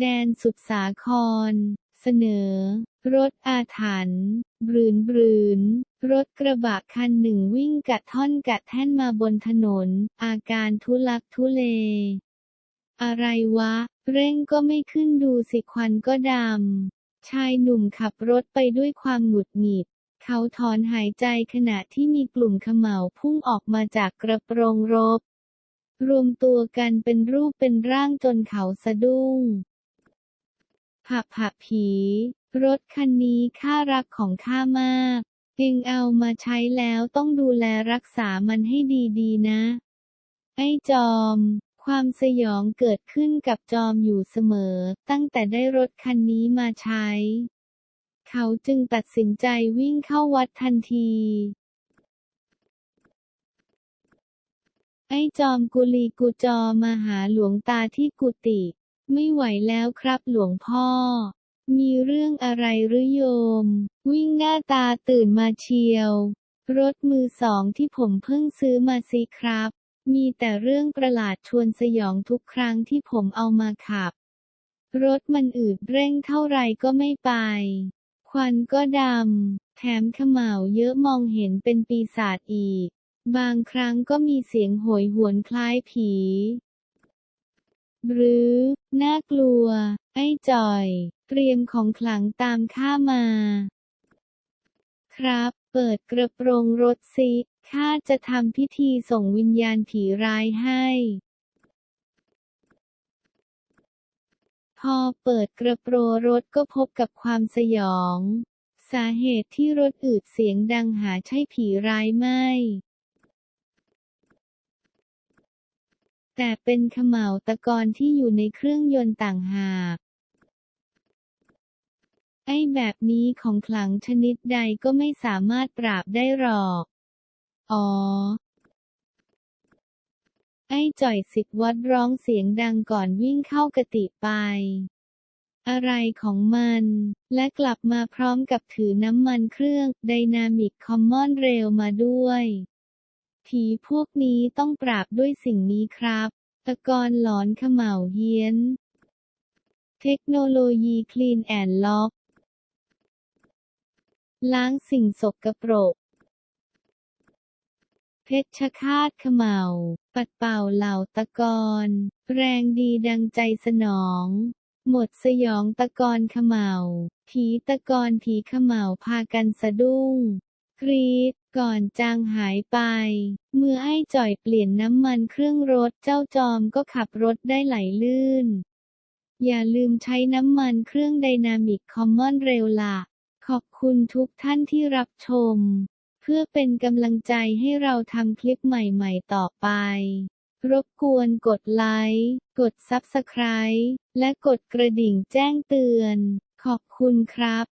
แดนสุดสาคร เสนอ รถอาถรรพ์บรืนบรืนรถกระบะคันหนึ่งวิ่งกัดท่อนกัดแท่นมาบนถนน อาการทุลักทุเล อะไรวะ เร่งก็ไม่ขึ้นดูสิควันก็ดำ ชายหนุ่มขับรถไปด้วยความหงุดหงิด เขาถอนหายใจขณะที่มีกลุ่มขม่าวพุ่งออกมาจากกระโปรงรถรวมตัวกันเป็นรูปเป็นร่างจนเขาสะดุ้ง ผับผับผี รถคันนี้ข้ารักของข้ามากจึงเอามาใช้แล้วต้องดูแลรักษามันให้ดีๆนะ ไอ้จอม ความสยองเกิดขึ้นกับจอมอยู่เสมอ ตั้งแต่ได้รถคันนี้มาใช้ เขาจึงตัดสินใจวิ่งเข้าวัดทันที ไอ้จอมกุลีกูจอมาหาหลวงตาที่กุฏิ ไม่ไหวแล้วครับหลวงพ่อ มีเรื่องอะไรหรือโยม วิ่งหน้าตาตื่นมาเชียว รถมือสองที่ผมเพิ่งซื้อมาสิครับ มีแต่เรื่องประหลาดชวนสยองทุกครั้งที่ผมเอามาขับ รถมันอืดเร่งเท่าไรก็ไม่ไป ควันก็ดำ แถมขม่าวเยอะมองเห็นเป็นปีศาจอีก บางครั้งก็มีเสียงโหยหวนคล้ายผี หรือ น่ากลัว ไอ้จ่อย เตรียมของขลังตามข้ามา ครับ เปิดกระโปรงรถสิข้าจะทำพิธีส่งวิญญาณผีร้ายให้ พอเปิดกระโปรงรถก็พบกับความสยอง สาเหตุที่รถอืดเสียงดังหาใช่ผีร้ายไม่ แต่เป็นขม่าวตะกอนที่อยู่ในเครื่องยนต์ต่างหาก ไอ้แบบนี้ของขลังชนิดใดก็ไม่สามารถปราบได้หรอก อ๋อ ไอ้จ่อยสิทธิ์วัดร้องเสียงดังก่อนวิ่งเข้ากติไป อะไรของมัน และกลับมาพร้อมกับถือน้ำมันเครื่องไดนามิกคอมมอนเรลมาด้วย ผีพวกนี้ต้องปราบด้วยสิ่งนี้ครับ ตะกอนหลอนขม่าวเฮี้ยน เทคโนโลยีคลีนแอนล็อก ล้างสิ่งสกปรก เพชฌฆาตขม่าปัดเป่าเหล่าตะกอนแรงดีดังใจสนอง หมดสยองตะกอนขม่าผีตะกอนผีขม่าพากันสะดุ้ง กรีดก่อนจางหายไป เมื่อไอ้จ่อยเปลี่ยนน้ำมันเครื่องรถเจ้าจอมก็ขับรถได้ไหลลื่น อย่าลืมใช้น้ำมันเครื่องไดนามิกคอมมอนเรลล่ะ ขอบคุณทุกท่านที่รับชม เพื่อเป็นกำลังใจให้เราทำคลิปใหม่ๆต่อไป รบกวนกดไลค์ กดซับสไคร b e และกดกระดิ่งแจ้งเตือน ขอบคุณครับ